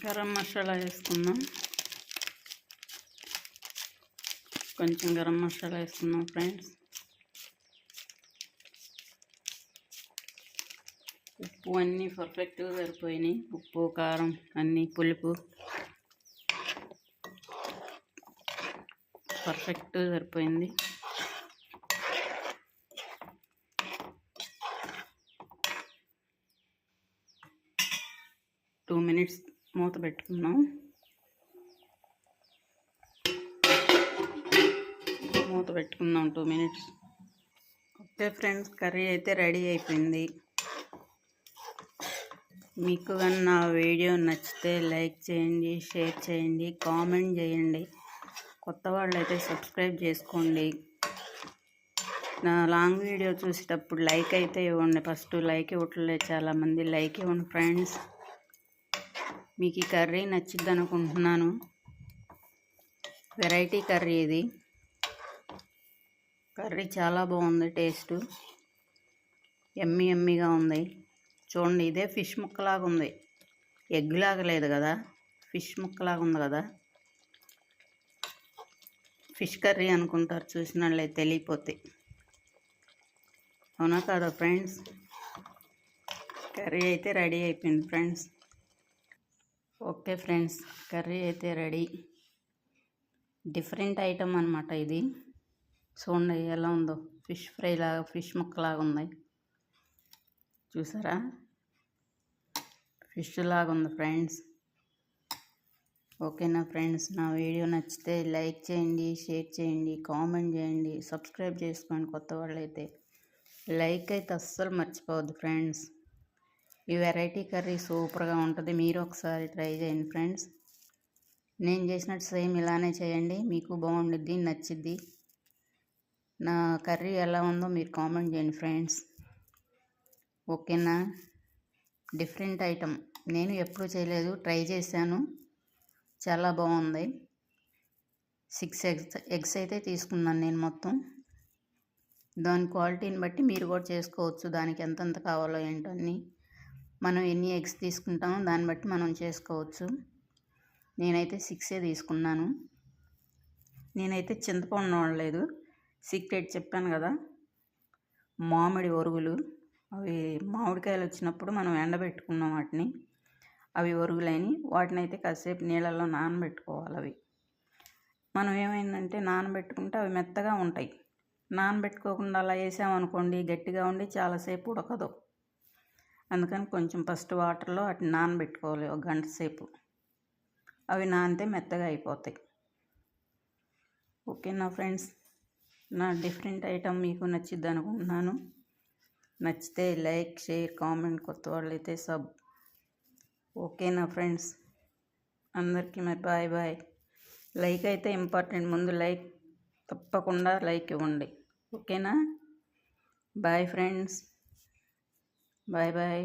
గరం మసాలా వేసుకుందాం. కొంచెం గరం మసాలా వేసుకుందాం ఫ్రెండ్స్. ఉప్పు అన్నీ పర్ఫెక్ట్గా సరిపోయినాయి. ఉప్పు కారం అన్నీ పులుపు పర్ఫెక్ట్గా సరిపోయింది. టూ మినిట్స్ మూత పెట్టుకున్నాం మూత పెట్టుకుందాం two minutes. Okay friends curry అయితే రెడీ అయిపోయింది. మీకు కానీ నా వీడియో నచ్చితే లైక్ చేయండి షేర్ చేయండి కామెంట్ చేయండి. కొత్త వాళ్ళు అయితే సబ్స్క్రైబ్ చేసుకోండి. నా లాంగ్ వీడియో చూసేటప్పుడు లైక్ అయితే ఇవ్వండి. ఫస్ట్ లైక్ ఇవ్వట్లేదు చాలామంది లైక్ ఇవ్వండి ఫ్రెండ్స్. మీకు ఈ కర్రీ నచ్చిద్ది అనుకుంటున్నాను వెరైటీ కర్రీ ఇది. కర్రీ చాలా బాగుంది టేస్ట్. ఎమ్మి ఎమ్మిగా ఉంది. చూడండి ఇదే ఫిష్ ముక్కలాగా ఉంది. ఎగ్ లాగా లేదు కదా. ఫిష్ ముక్కలాగా ఉంది కదా. ఫిష్ కర్రీ అనుకుంటారు చూసిన తెలియపోతే. అవునా కాదా ఫ్రెండ్స్? కర్రీ అయితే రెడీ అయిపోయింది ఫ్రెండ్స్. ఓకే ఫ్రెండ్స్ కర్రీ అయితే రెడీ. డిఫరెంట్ ఐటమ్ అనమాట ఇది. చూడండి ఎలా ఉందో. ఫిష్ ఫ్రై లాగా ఫిష్ ముక్కలాగా ఉంది. చూసారా? ఫిష్ లాగా ఉంది ఫ్రెండ్స్. ఓకేనా ఫ్రెండ్స్ నా వీడియో నచ్చితే లైక్ చేయండి షేర్ చేయండి కామెంట్ చేయండి సబ్స్క్రైబ్ చేసుకోండి కొత్త వాళ్ళైతే. లైక్ అయితే అస్సలు మర్చిపోవద్దు ఫ్రెండ్స్. ఈ వెరైటీ కర్రీ సూపర్గా ఉంటుంది. మీరు ఒకసారి ట్రై చేయండి ఫ్రెండ్స్. నేను చేసినట్టు సేమ్ ఇలానే చేయండి. మీకు బాగుండిద్ది నచ్చిద్ది. నా కర్రీ ఎలా ఉందో మీరు కామెంట్ చేయండి ఫ్రెండ్స్. ఓకేనా? Different item. నేను ఎప్పుడూ చేయలేదు ట్రై చేశాను. చాలా బాగుంది. సిక్స్ ఎగ్స్ ఎగ్స్ అయితే తీసుకున్నాను నేను మొత్తం. దాని క్వాలిటీని బట్టి మీరు కూడా చేసుకోవచ్చు దానికి ఎంతెంత కావాలో ఏంటో అన్నీ. మనం ఎన్ని ఎగ్స్ తీసుకుంటామో దాన్ని బట్టి మనం చేసుకోవచ్చు. నేనైతే సిక్సే తీసుకున్నాను. నేనైతే చింతపండు వాడలేదు సీక్రెట్ చెప్పాను కదా. మామిడి ఒరుగులు. అవి మామిడికాయలు వచ్చినప్పుడు మనం ఎండబెట్టుకున్నాం వాటిని. అవి ఒరుగులైన వాటిని అయితే కాసేపు నీళ్ళల్లో నానబెట్టుకోవాలి అవి. మనం ఏమైందంటే నానబెట్టుకుంటే అవి మెత్తగా ఉంటాయి. నానబెట్టుకోకుండా అలా వేసామనుకోండి గట్టిగా ఉండి చాలాసేపు ఉడకదు. అందుకని కొంచెం ఫస్ట్ వాటర్లో అటు నానబెట్టుకోవాలి ఒక గంట సేపు. అవి నానితే మెత్తగా అయిపోతాయి. ఓకేనా ఫ్రెండ్స్ నా డిఫరెంట్ ఐటమ్ మీకు నచ్చిద్ది అనుకుంటున్నాను. నచ్చితే లైక్ షేర్ కామెంట్ కొత్త వాళ్ళు అయితే సబ్ ఓకేనా ఫ్రెండ్స్ అందరికీ మరి బాయ్ బాయ్. లైక్ అయితే ఇంపార్టెంట్ ముందు లైక్ తప్పకుండా లైక్ ఇవ్వండి. ఓకేనా? Bye friends. Bye bye